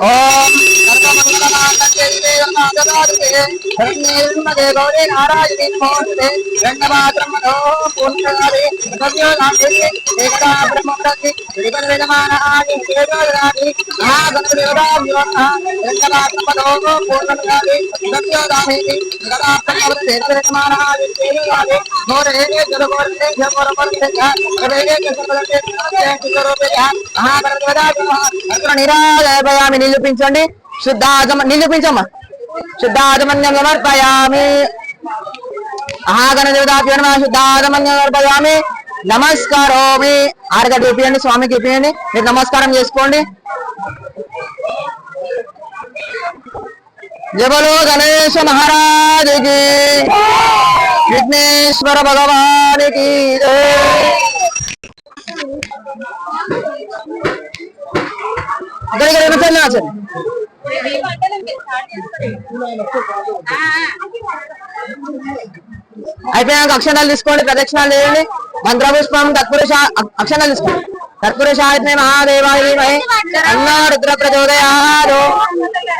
啊 గౌరీ నారాయణి నమోస్తుతే రంగమాత్రం మధో నిరూపించండి. శుద్ధాజమ నేను చూపించమ్మా శుద్ధాజమన్యం సమర్పయామి. మహాగణ దేవతాభ్యో నమ. శుద్ధాజమన్యం సమర్పయామి. నమస్కారోమి. ఆరగడ్డ ఇప్పియండి స్వామికి ఇప్పియండి. మీరు నమస్కారం చేసుకోండి. జబలో గణేశ మహారాజుకి. విఘ్నేశ్వర భగవానికి. జై. ఇక్కడికి నిమిషాలు వచ్చండి అయిపోయాక అక్షణాలు తీసుకోండి ప్రదక్షిణాలు చేయండి. మంత్రపుష్పం తత్పురుష అక్షణాలు తీసుకోండి. తత్పురుషాయత్నే మహాదేవాయ అన్నా రుద్ర ప్రచోదయాలు